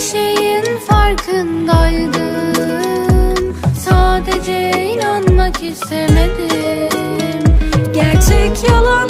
şeyin farkındaydım Sadece inanmak istemedim. Gerçek yalan